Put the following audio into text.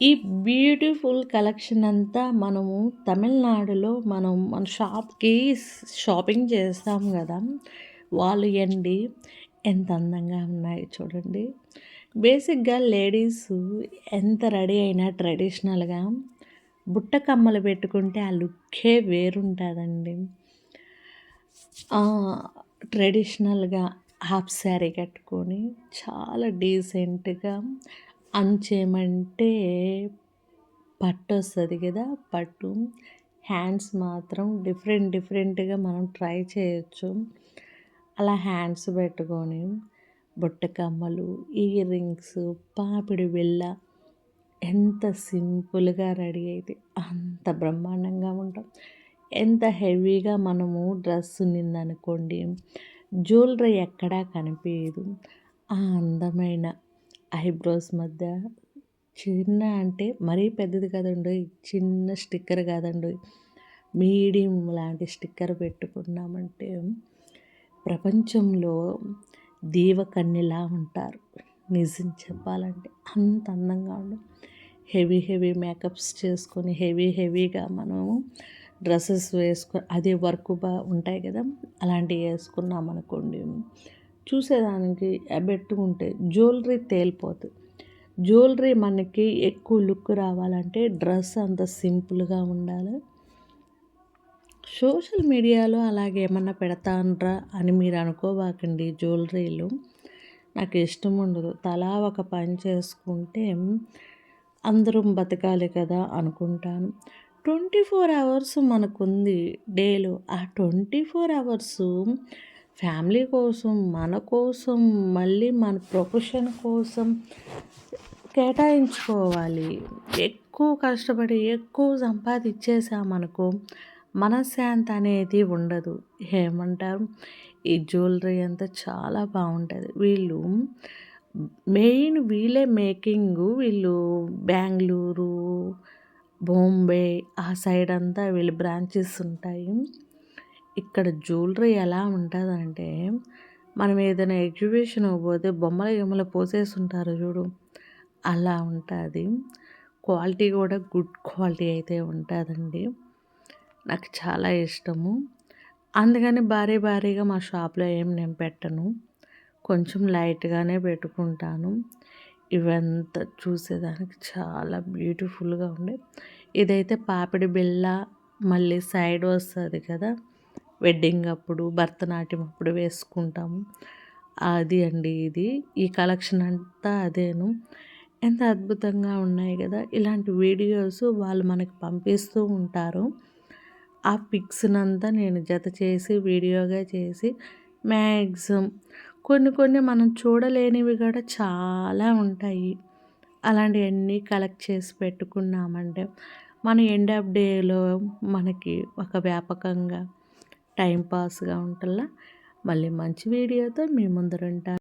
ఈ beautiful collection అంతా మనము తమిళనాడులో మనం మన షాప్కి షాపింగ్ చేస్తాం కదా వాళ్ళు ఎండి ఎంత అందంగా ఉన్నాయి చూడండి. బేసిక్గా లేడీస్ ఎంత రెడీ అయినా ట్రెడిషనల్గా బుట్ట కమ్మలు పెట్టుకుంటే ఆ లుక్కే వేరుంటుందండి. ట్రెడిషనల్గా హాఫ్ శారీ కట్టుకొని చాలా డీసెంట్గా అంచేమంటే పట్టు వస్తుంది కదా పట్టు. హ్యాండ్స్ మాత్రం డిఫరెంట్ డిఫరెంట్గా మనం ట్రై చేయొచ్చు. అలా హ్యాండ్స్ పెట్టుకొని బుట్టకమ్మలు ఇయర్ రింగ్స్ పాపిడి బిళ్ళ ఎంత సింపుల్గా రెడీ అయితే అంత బ్రహ్మాండంగా ఉంటాం. ఎంత హెవీగా మనము డ్రెస్ ఉన్నిందనుకోండి జ్యువెలరీ ఎక్కడా కనిపించదు ఆ అందమైన ఐబ్రోస్ మధ్య చిన్న అంటే మరీ పెద్దది కాదండి చిన్న స్టిక్కర్ కాదండి. మీడియం లాంటి స్టిక్కర్ పెట్టుకున్నామంటే ప్రపంచంలో దీవకన్యలా ఉంటారు. నిజం చెప్పాలంటే అంత అందంగా ఉండు. హెవీ హెవీ మేకప్స్ చేసుకొని హెవీ హెవీగా మనము డ్రెస్సెస్ వేసుకొని అదే వర్క్ బా ఉంటాయి కదా అలాంటివి వేసుకున్నాం అనుకోండి చూసేదానికి పెట్టుకుంటే జ్యువెలరీ తేలిపోతుంది జ్యువెలరీ మనకి ఎక్కువ లుక్ రావాలంటే డ్రెస్ అంత సింపుల్గా ఉండాలి. సోషల్ మీడియాలో అలాగే ఏమన్నా పెడతానరా అని మీరు అనుకోబాకండి జ్యువెలరీలు. నాకు ఇష్టం ఉండదు. తలా ఒక పని చేసుకుంటే అందరం బతకాలి కదా అనుకుంటాను. ట్వంటీ ఫోర్ అవర్స్ మనకుంది డేలో. ఆ ట్వంటీ ఫోర్ అవర్స్ ఫ్యామిలీ కోసం మన కోసం మళ్ళీ మన ప్రొఫెషన్ కోసం కేటాయించుకోవాలి. ఎక్కువ కష్టపడి ఎక్కువ సంపాదించేసామనుకో మనశ్శాంతి అనేది ఉండదు. ఏమంటారు? ఈ జ్యువెలరీ అంతా చాలా బాగుంటుంది. వీళ్ళు మెయిన్ వీళ్ళే మేకింగ్ వీళ్ళు బెంగళూరు బాంబే ఆ సైడ్ అంతా వీళ్ళు బ్రాంచెస్ ఉంటాయి. ఇక్కడ జ్యువెలరీ ఎలా ఉంటుందంటే మనం ఏదైనా ఎగ్జిబిషన్ పోతే బొమ్మల గిమ్మల పోసేస్తుంటారు చూడు అలా ఉంటుంది. క్వాలిటీ కూడా గుడ్ క్వాలిటీ అయితే ఉంటుందండి. నాకు చాలా ఇష్టము. అందుకని భారీ భారీగా మా షాప్లో ఏం నేను పెట్టను. కొంచెం లైట్గానే పెట్టుకుంటాను. ఇవంతా చూసేదానికి చాలా బ్యూటిఫుల్గా ఉండే. ఇదైతే పాపిడి బిళ్ళ మళ్ళీ సైడ్ వస్తుంది కదా. వెడ్డింగ్ అప్పుడు భరతనాట్యం అప్పుడు వేసుకుంటాము. అది అండి ఇది. ఈ కలెక్షన్ అంతా అదేను. ఎంత అద్భుతంగా ఉన్నాయి కదా! ఇలాంటి వీడియోస్ వాళ్ళు మనకి పంపిస్తూ ఉంటారు. ఆ పిక్స్నంతా నేను జత చేసి వీడియోగా చేసి మ్యాక్సిమం కొన్ని కొన్ని మనం చూడలేనివి కూడా చాలా ఉంటాయి. అలాంటివన్నీ కలెక్ట్ చేసి పెట్టుకున్నామంటే మన ఎండ్ ఆఫ్ డేలో మనకి ఒక వ్యాపకంగా టైంపాస్గా ఉంటల్లా? మళ్ళీ మంచి వీడియోతో మీ ముందరుంటాను